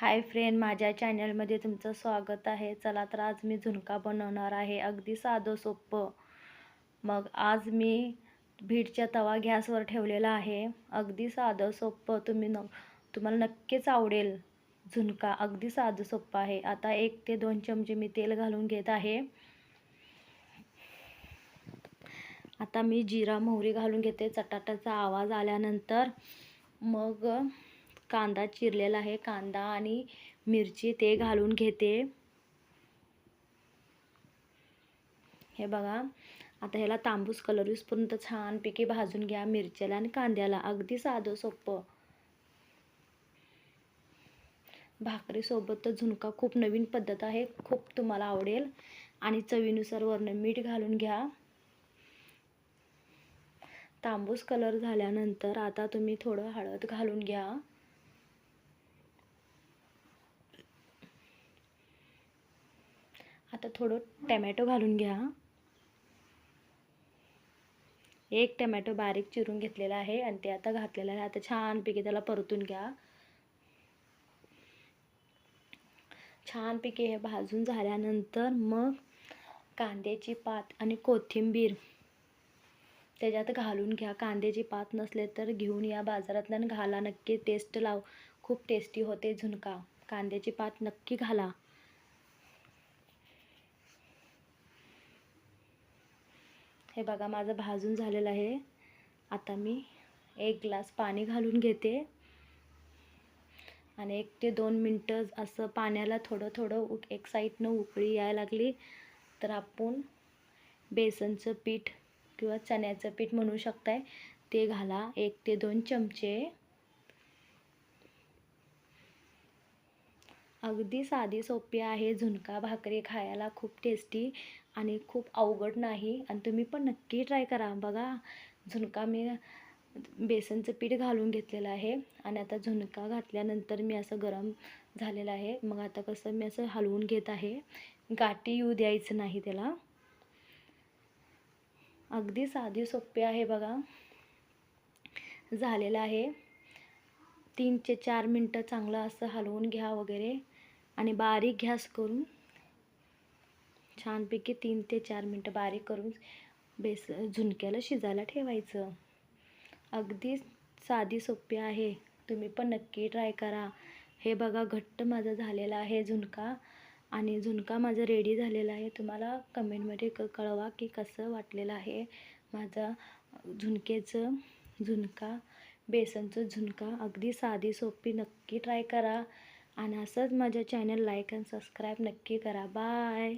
Hi friend माझ्या चॅनलमध्ये तुमचं स्वागत आहे. चला तर आज मी झुणका बनवणार आहे. अगदी साधं सोपं. मग आज मी भीडच्या तवा गॅसवर ठेवलेला आहे. अगदी साधं सोपं. तुम्ही न तुम्हाला नक्कीच आवडेल झुणका. अगदी साधं सोपं आहे. आता एक ते दोन चमचे मी तेल घालून घेत आहे. आता मी जिरा मोहरी घालून घेते. चटाटाचा आवाज आल्यानंतर मग कांदा चिरलेला आहे कांदा आणि मिरची ते घालून घेते. हे बघा आता ह्याला तांबूस कलर येऊसपर्यंत छानपैकी भाजून घ्या मिरच्याला आणि कांद्याला. अगदी साधं सोपं. भाकरीसोबत तर झुणका खूप नवीन पद्धत आहे खूप तुम्हाला आवडेल. आणि चवीनुसार वरनं मीठ घालून घ्या. तांबूस कलर झाल्यानंतर आता तुम्ही थोडं हळद घालून घ्या. आता थोडं टमॅटो घालून घ्या. एक टमॅटो बारीक चिरून घेतलेला आहे आणि ते आता घातलेलं आहे. आता छानपैकी त्याला परतून घ्या. छानपैकी हे भाजून झाल्यानंतर मग कांद्याची पात आणि कोथिंबीर त्याच्यात घालून घ्या. कांद्याची पात नसले तर घेऊन या बाजारातल्या घाला. नक्की टेस्ट लाव. खूप टेस्टी होते झुणका. कांद्याची पात नक्की घाला. हे बघा माझं भाजून झालेलं आहे. आता मी एक ग्लास पाणी घालून घेते. आणि एक ते दोन मिनटं असं पाण्याला थोडं थोडं उक एक साईडनं उकळी यायला लागली तर आपण बेसनचं पीठ किंवा चण्याचं पीठ म्हणू शकताय ते घाला. एक ते दोन चमचे अगदी साधी सोपी आहे. झुणका भाकरी खायला खूप टेस्टी आणि खूप अवघड नाही. आणि तुम्ही पण नक्की ट्राय करा. बघा झुणका मी बेसनचं पीठ घालून घेतलेलं आहे. आणि आता झुणका घातल्यानंतर मी असं गरम झालेलं आहे. मग आता कसं मी असं हलवून घेत आहे. गाठी येऊ द्यायचं नाही त्याला. अगदी साधी सोपी आहे बघा. झालेलं आहे. तीन ते चार मिनटं चांगलं असं हलवून घ्या वगैरे आणि बारीक गॅस करून छानपैकी तीन ते चार मिनटं बारीक करून बेस झुणक्याला शिजायला ठेवायचं. अगदी साधी सोपी आहे. तुम्ही पण नक्की ट्राय करा. हे बघा घट्ट माझं झालेलं आहे झुणका आणि झुणका माझं रेडी झालेला आहे. तुम्हाला कमेंटमध्ये क कळवा की कसं वाटलेलं आहे माझा झुणकेचं झुणका. बेसनचं झुणका. अगदी साधी सोपी नक्की ट्राय करा. आणि असंच माझ्या चॅनल लाईक अँड सबस्क्राईब नक्की करा. बाय